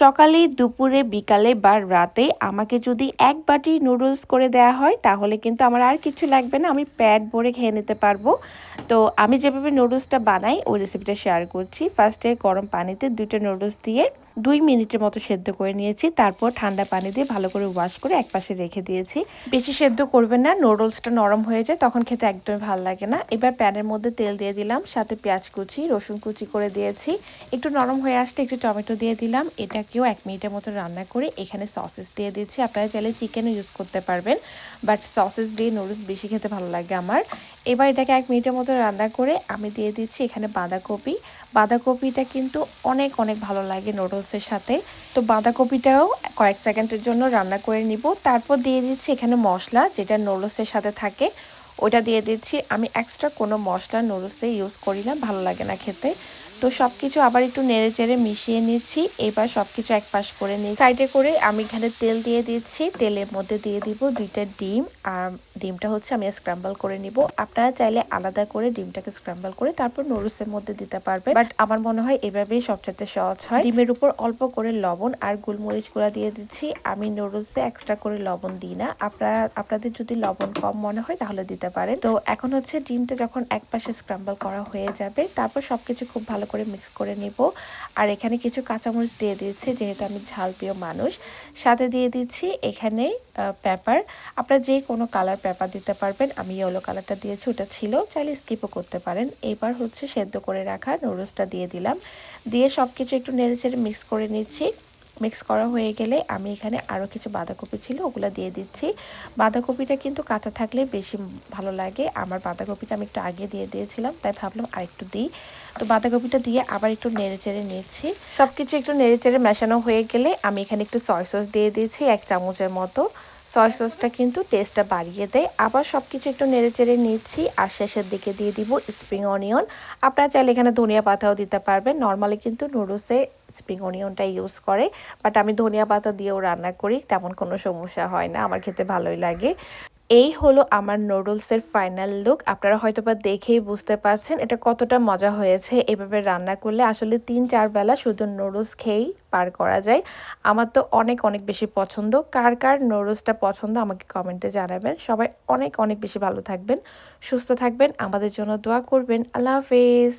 সকালে, দুপুরে, বিকালে বা রাতে আমাকে যদি এক বাটি নুডলস করে দেয়া হয়, তাহলে কিন্তু আমার আর কিছু লাগবে না। আমি প্যাড ভরে খেয়ে নিতে পারব। তো আমি যেভাবে নুডলসটা বানাই, ওই রেসিপিটা শেয়ার করছি। ফার্স্টে গরম পানিতে দুইটা নুডলস দিয়ে দুই মিনিটের মতো সেদ্ধ করে নিয়েছি। তারপর ঠান্ডা পানি দিয়ে ভালো করে ওয়াশ করে এক পাশে রেখে দিয়েছি। বেশি সেদ্ধ করবেন না নুডলসটা নরম হয়ে যায়, তখন খেতে একদমই ভালো লাগে না। এবার প্যানের মধ্যে তেল দিয়ে দিলাম, সাথে পেঁয়াজ কুচি, রসুন কুচি করে দিয়েছি। একটু নরম হয়ে আসতে একটু টমেটো দিয়ে দিলাম। এটাকেও এক মিনিটের মতো রান্না করে এখানে সসেস দিয়ে দিয়েছি। আপনারা চাইলে চিকেনও ইউজ করতে পারবেন বাট সসেস দিয়ে নুডলস বেশি খেতে ভালো লাগে আমার। এবার এটাকে এক মিনিটের মতো রান্না করে আমি দিয়ে দিচ্ছি এখানে বাঁধাকপি। বাঁধাকপিটা কিন্তু অনেক অনেক ভালো লাগে নুডলসের সাথে। তো বাঁধাকপিটাও কয়েক সেকেন্ডের জন্য রান্না করে নিব। তারপর দিয়ে দিচ্ছি এখানে মশলা, যেটা নুডলসের সাথে থাকে। ওটা দিয়ে দিচ্ছি। আমি এক্সট্রা কোনো মশলা নুডলসে ইউজ করি না, ভালো লাগে না খেতে। তো সব কিছু আবার একটু নেড়ে চেড়ে মিশিয়ে নিচ্ছি। এবার সব কিছু এক পাশ করে নিই সাইডে করে আমি এখানে তেল দিয়ে দিচ্ছি। তেলের মধ্যে দিয়ে দিব দুইটা ডিম। আর ডিমটা হচ্ছে আমি স্ক্রাম্বল করে নিব। আপনারা চাইলে আলাদা করে ডিমটাকে স্ক্রাম্বল করে তারপর নুডলসের মধ্যে দিতে পারবেন। বাট আমার মনে হয় এভাবেই সবচেয়ে সহজ হয়। ডিমের উপর অল্প করে লবণ আর গোলমরিচ গুঁড়া দিয়ে দিচ্ছি। আমি নুডলসে এক্সট্রা করে লবণ দিই না। আপনারা, আপনাদের যদি লবণ কম মনে হয় তাহলে দিতে পারেন। তো এখন হচ্ছে ডিমটা যখন এক পাশে স্ক্রাম্বল করা হয়ে যাবে, তারপর সব কিছু খুব ভালো করে মিক্স করে নিব। আর এখানে কিছু কাঁচামরিচ দিয়ে দিচ্ছি যেহেতু আমি ঝাল প্রিয় মানুষ। সাথে দিয়ে দিচ্ছি এখানে পেপার আপনারা যে কোনো কালার পেপার দিতে পারবেন। আমি ইয়েলো কালারটা দিয়েছি, ওটা ছিল। চাইলে স্কিপও করতে পারেন। এবার হচ্ছে সেদ্ধ করে রাখা নুডলসটা দিয়ে দিলাম। দিয়ে সব কিছু একটু নেড়ে চেড়ে মিক্স করে নিচ্ছি। মিক্স করা হয়ে গেলে আমি এখানে আরও কিছু বাঁধাকপি ছিল, ওগুলো দিয়ে দিচ্ছি। বাঁধাকপিটা কিন্তু কাঁচা থাকলে বেশি ভালো লাগে। আমার বাঁধাকপিটা আমি একটু আগে দিয়ে দিয়েছিলাম, তাই ভাবলাম আরেকটু দিই। তো বাঁধাকপিটা দিয়ে আবার একটু নেড়ে চেড়ে নিচ্ছি। সব কিছু একটু নেড়ে চেড়ে মেশানো হয়ে গেলে আমি এখানে একটু সয় সস দিয়ে দিয়েছি, এক চামচের মতো। সয় সসটা কিন্তু টেস্টটা বাড়িয়ে দেয়। আবার সব কিছু একটু নেড়ে চেড়ে নিচ্ছি আর শেষের দিকে দিয়ে দিব স্প্রিং অনিয়ন আপনারা চাইলে এখানে ধনিয়া পাতাও দিতে পারবেন। নর্মালি কিন্তু নুডলসে স্প্রিং অনিয়নটা ইউজ করে বাট আমি ধনিয়া পাতা দিয়েও রান্না করি, তেমন কোনো সমস্যা হয় না। আমার খেতে ভালোই লাগে। এই হলো আমার নুডলসের ফাইনাল লুক আপনারা হয়তো বা দেখেই বুঝতে পারছেন এটা কতটা মজা হয়েছে এভাবে রান্না করলে। আসলে তিন চার বেলা শুধু নুডলস খেয়েই পার করা যায়। আমার তো অনেক অনেক বেশি পছন্দ। কার কার নুডলসটা পছন্দ আমাকে কমেন্টে জানাবেন। সবাই অনেক অনেক বেশি ভালো থাকবেন, সুস্থ থাকবেন। আমাদের জন্য দোয়া করবেন। আল্লাহ হাফেজ।